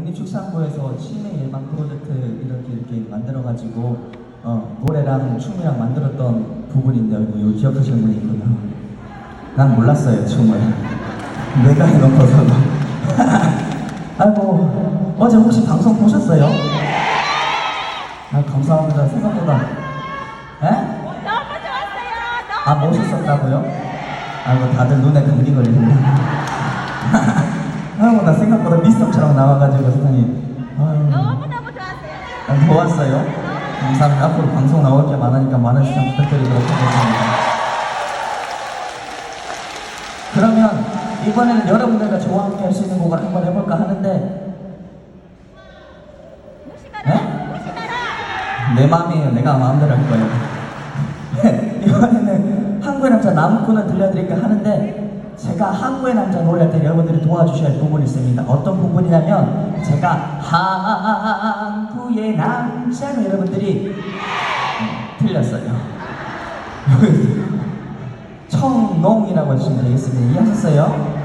국립축산부에서 치매 예방 프로젝트 이렇게 이렇게 만들어가지고 어, 노래랑 춤이랑 만들었던 부분인데 이거 기억하시는 분이 있구나. 난 몰랐어요 춤을. 내가 해놓고서도. 아이고 어제 혹시 방송 보셨어요? 아 감사합니다 생각보다. 에? 아 멋있었다고요? 아이고 다들 눈에 감기 걸리네. 아이고 나 생각보다 미스터처럼 나와가지고 아, 좋았어요. 감사합니다. 앞으로 방송 나올 게 많으니까 많은 시청 부탁드리도록 하겠습니다. 그러면 이번에는 여러분들과 저와 함께 할 수 있는 곡을 한번 해볼까 하는데. 네? 내 마음이에요. 내가 마음대로 할 거예요. 이번에는 한국의 남자 나무꾼을 들려드릴까 하는데 제가 한국의 남자 노래할 때 여러분들이 도와주셔야 할 부분이 있습니다. 어떤 부분이냐면 제가 한국의 남자는 여러분들이 틀렸어요. 청농이라고 해주시면 되겠습니다. 이해하셨어요?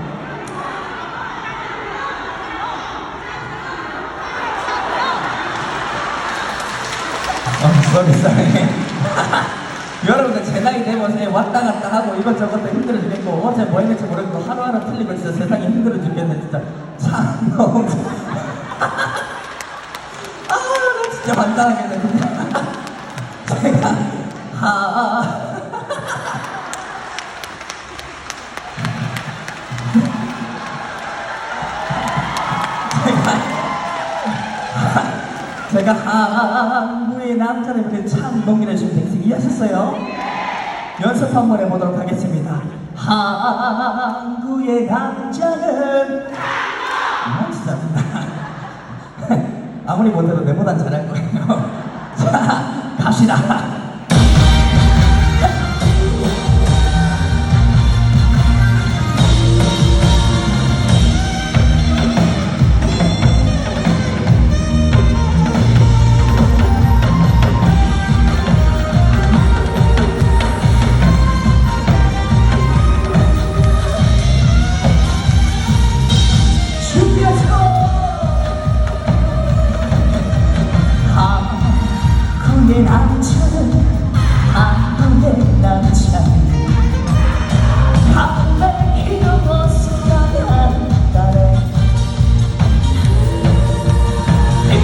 어, 쏘리 여러분들 제 나이 되면 왔다 갔다 하고 이것저것 다 힘들어 죽겠고 어제 뭐 했는지 모르겠고 하루하루 틀리고 진짜 세상이 힘들어 죽겠네 진짜 참 너무 아나 진짜 환장하겠네 진짜 제가 하 제가 한국의 남자를 이렇게 참 농기를 지금 되게 이해하셨어요? 연습 한번 해보도록 하겠습니다. 한국의 남자는 아 아무리 못해도 내보단 잘할 거예요. 자 갑시다.